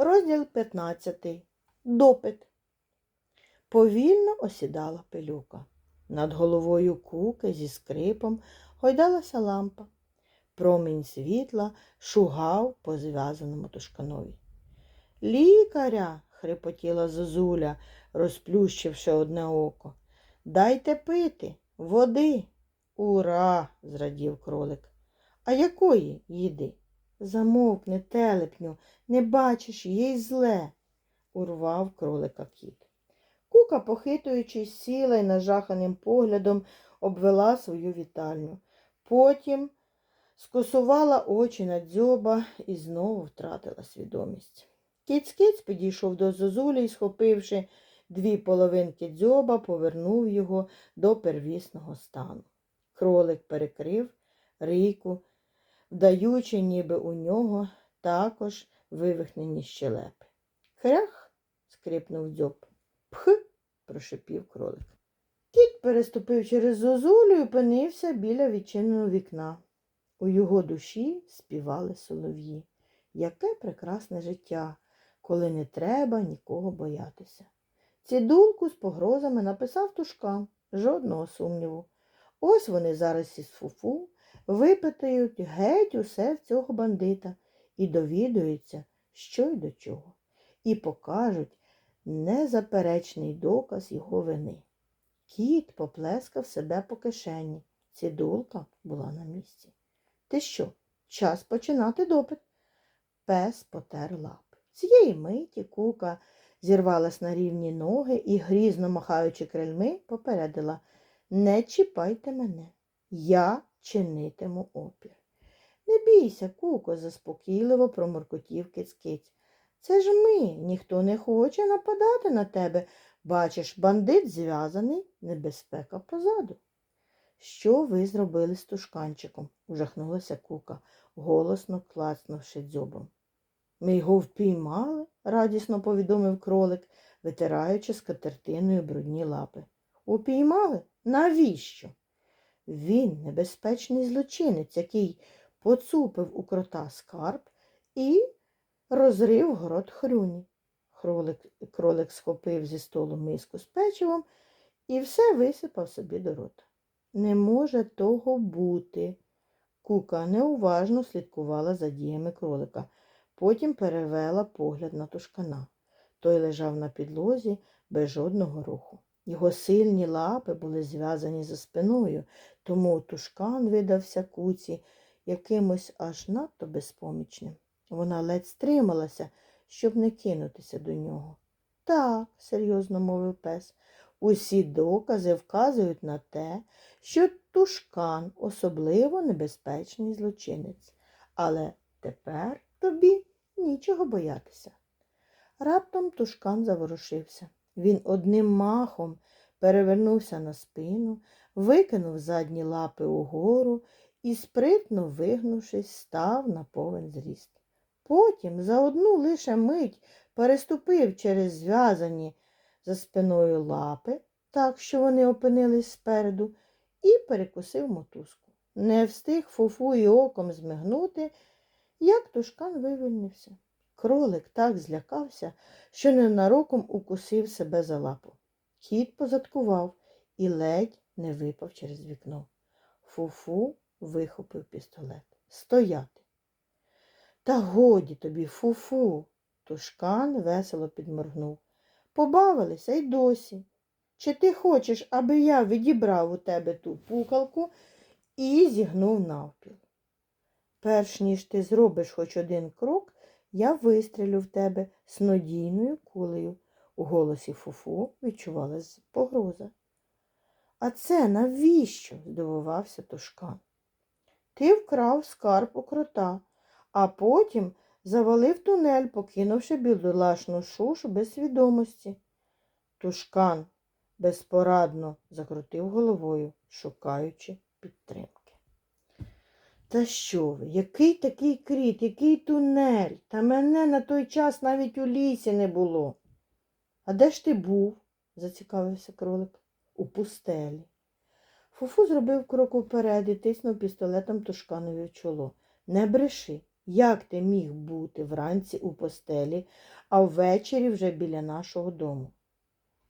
Розділ 15. Допит. Повільно осідала пилюка. Над головою куки зі скрипом гойдалася лампа. Промінь світла шугав по зв'язаному тушканові. Лікаря, хрипотіла зозуля, розплющивши одне око. Дайте пити, води. Ура! зрадів кролик. А якої їди? Замовкни, телепню, не бачиш, їй зле, урвав кролика кіт. Кука, похитуючись, сіла й нажаханим поглядом обвела свою вітальню. Потім скосувала очі на дзьоба і знову втратила свідомість. Кіць-кіць підійшов до зозулі і, схопивши дві половинки дзьоба, повернув його до первісного стану. Кролик перекрив рийку, вдаючи, ніби у нього також вивихнені щелепи. Хрях. скрипнув дзьоб. Пх. прошипів кролик. Кіт переступив через зозулю і опинився біля відчиненого вікна. У його душі співали солов'ї. Яке прекрасне життя, коли не треба нікого боятися. Цідулку з погрозами написав тушкан, жодного сумніву. Ось вони зараз із фуфу випитають геть усе в цього бандита і довідуються, що й до чого, і покажуть незаперечний доказ його вини. Кіт поплескав себе по кишені. Цідулка була на місці. Ти що, час починати допит? Пес потер лапи. Цієї миті кука зірвалась на рівні ноги і, грізно махаючи крильми, попередила Не чіпайте мене, я чинитиму опір. Не бійся, куко, заспокійливо проморкотів киць-киць. Це ж ми, ніхто не хоче нападати на тебе. Бачиш, бандит зв'язаний, небезпека позаду. Що ви зробили з тушканчиком? ужахнулася кука, голосно клацнувши дзьобом. Ми його впіймали, радісно повідомив кролик, витираючи скатертиною брудні лапи. Упіймали? Навіщо? Він небезпечний злочинець, який поцупив у крота скарб і розрив город хрюні. Кролик, кролик схопив зі столу миску з печивом і все висипав собі до рота. Не може того бути. Кука неуважно слідкувала за діями кролика, потім перевела погляд на тушкана. Той лежав на підлозі без жодного руху. Його сильні лапи були зв'язані за спиною, тому тушкан видався куці якимось аж надто безпомічним. Вона ледь стрималася, щоб не кинутися до нього. Так, серйозно мовив пес, усі докази вказують на те, що тушкан особливо небезпечний злочинець, але тепер тобі нічого боятися. Раптом тушкан заворушився. Він одним махом перевернувся на спину, викинув задні лапи угору і, спритно вигнувшись, став на повен зріст. Потім за одну лише мить переступив через зв'язані за спиною лапи, так що вони опинились спереду, і перекусив мотузку. Не встиг фуфу і оком змигнути, як тушкан вивільнився. Кролик так злякався, що ненароком укусив себе за лапу. Кіт позадкував і ледь не випав через вікно. Фуфу вихопив пістолет. Стояти. Та годі тобі, фу-фу. Тушкан весело підморгнув. Побавилися й досі. Чи ти хочеш, аби я відібрав у тебе ту пукалку і зігнув навпіл? Перш ніж ти зробиш хоч один крок, я вистрілю в тебе снодійною кулею. У голосі фуфу відчувалась погроза. А це навіщо? здивувався тушкан. Ти вкрав скарб у крота, а потім завалив тунель, покинувши бідолашну шушу без свідомості. Тушкан безпорадно закрутив головою, шукаючи підтримки. Та що ви, який такий кріт, який тунель? Та мене на той час навіть у лісі не було. А де ж ти був? зацікавився кролик. У пустелі. Фуфу зробив крок уперед і тиснув пістолетом тушканові в чоло. Не бреши, Як ти міг бути вранці у постелі, а ввечері вже біля нашого дому?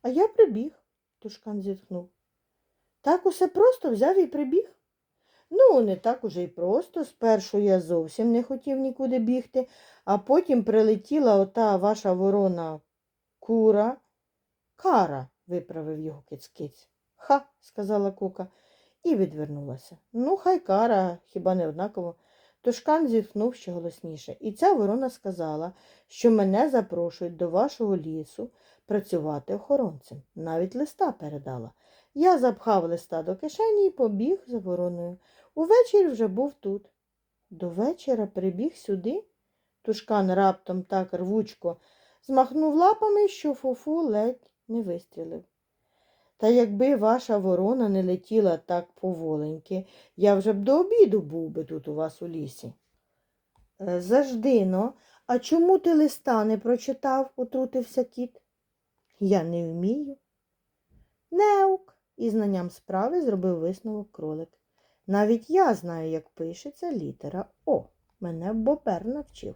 А я прибіг, тушкан зітхнув. Так усе просто взяв і прибіг. Ну, не так уже й просто. Спершу я зовсім не хотів нікуди бігти, а потім прилетіла ота ваша ворона кура. Кара, виправив його киць-киць. Ха, сказала кука і відвернулася. Ну, хай кара, хіба не однаково. Тушкан зітхнув ще голосніше, і ця ворона сказала, що мене запрошують до вашого лісу працювати охоронцем. Навіть листа передала. Я запхав листа до кишені і побіг за вороною. Увечері вже був тут. До вечора прибіг сюди. Тушкан раптом так рвучко змахнув лапами, що фуфу ледь не вистрілив. Та якби ваша ворона не летіла так поволеньки, я вже б до обіду був би тут у вас у лісі. «Е, Заждино, а чому ти листа не прочитав? отрутився кіт. Я не вмію. Неук, із знанням справи зробив висновок кролик. Навіть я знаю, як пишеться літера О. Мене бобер навчив.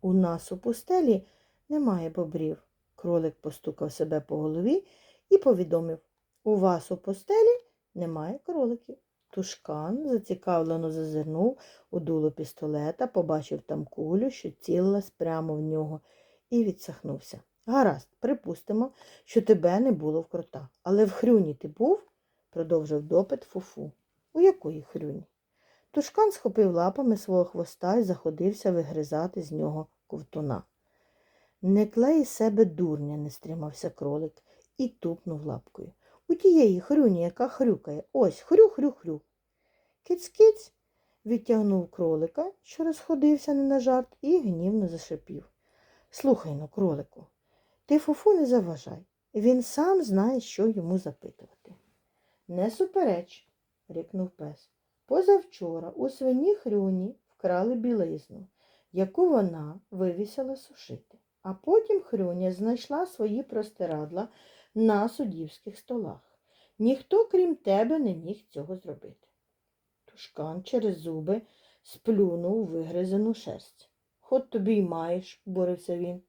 У нас у пустелі немає бобрів. Кролик постукав себе по голові і повідомив У вас у постелі немає кроликів. Тушкан зацікавлено зазирнув у дуло пістолета, побачив там кулю, що цілилась прямо в нього, і відсахнувся. Гаразд, припустимо, що тебе не було в крота. Але в хрюні ти був? продовжив допит фуфу. У якої хрюні? Тушкан схопив лапами свого хвоста і заходився вигризати з нього ковтуна. Не клей себе дурня, не стримався кролик і тупнув лапкою. У тієї хрюні, яка хрюкає, ось хрю-хрю-хрю. Киць-киць відтягнув кролика, що розходився не на жарт, і гнівно зашипів. Слухай ну, кролику, ти фуфу не заважай. Він сам знає, що йому запитувати. Не супереч, рікнув пес. Позавчора у свині хрюні вкрали білизну, яку вона вивісила сушити. А потім хрюня знайшла свої простирадла на суддівських столах. Ніхто, крім тебе, не міг цього зробити. Тушкан через зуби сплюнув вигризену шерсть. Ход тобі й маєш, борився він.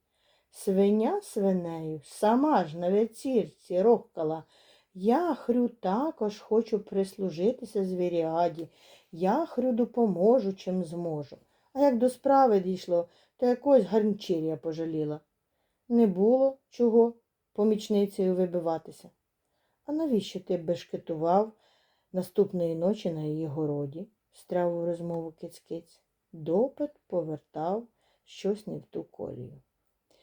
Свиня свинею, сама ж на вечірці рохкала. Я, хрю, також хочу прислужитися звіріаді. Я, хрю, допоможу, чим зможу. А як до справи дійшло, то якось гарнчір'я пожаліла. Не було чого помічницею вибиватися. А навіщо ти бешкетував наступної ночі на її городі? стряв у розмову киць-киць. Допит повертав щось не в ту колію.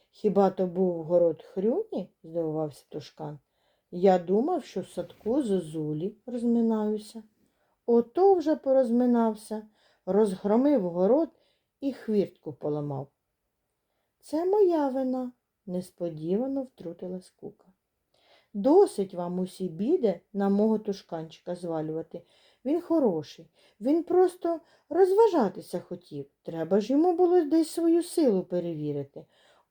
Хіба то був город хрюні? здивувався тушкан. Я думав, що в садку зозулі розминаюся. Ото вже порозминався, розгромив город і хвіртку поламав. Це моя вина, несподівано втрутилась кука. Досить вам усі біди на мого тушканчика звалювати. Він хороший, він просто розважатися хотів. Треба ж йому було десь свою силу перевірити.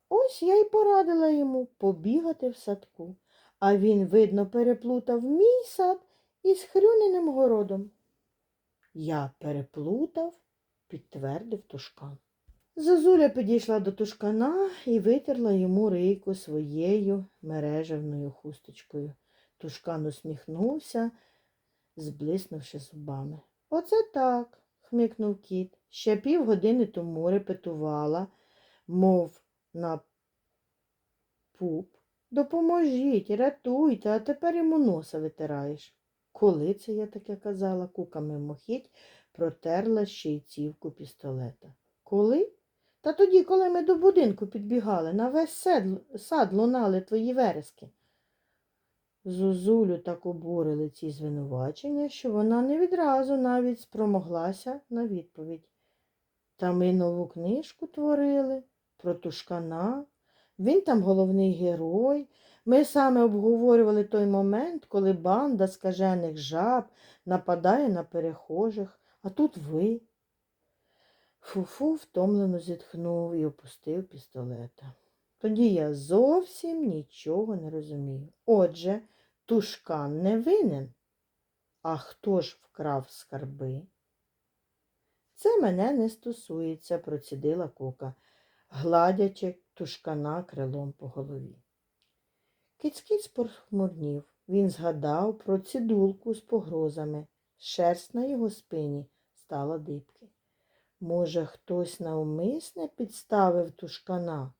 Ось я й порадила йому побігати в садку, а він, видно, переплутав мій сад із хрюненим городом. Я переплутав, підтвердив тушкан. Зозуля підійшла до тушкана і витерла йому рийку своєю мережевною хусточкою. Тушкан усміхнувся, зблиснувши зубами. Оце так, хмикнув кіт. Ще півгодини тому репетувала, мов на пуп. Допоможіть, рятуйте, а тепер йому носа витираєш. Коли це я таке казала, кука мимохідь протерла щейцівку пістолета. Коли? Та тоді, коли ми до будинку підбігали, на весь сад лунали твої верески. Зозулю так обурили ці звинувачення, що вона не відразу навіть спромоглася на відповідь. Та ми нову книжку творили про тушкана. Він там головний герой. Ми саме обговорювали той момент, коли банда скажених жаб нападає на перехожих, а тут ви. Фуфу втомлено зітхнув і опустив пістолета. Тоді я зовсім нічого не розумію. Отже, тушкан не винен. А хто ж вкрав скарби? Це мене не стосується, процідила кука, гладячи тушкана крилом по голові. Кицькіць похмурнів. Він згадав про цідулку з погрозами. Шерсть на його спині стала дибки. Може, хтось навмисне підставив тушкана,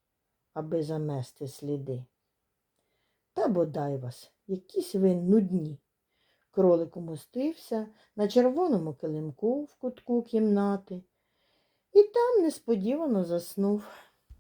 аби замести сліди. Та бодай вас, якісь ви нудні. Кролик умостився на червоному килимку в кутку кімнати і там несподівано заснув.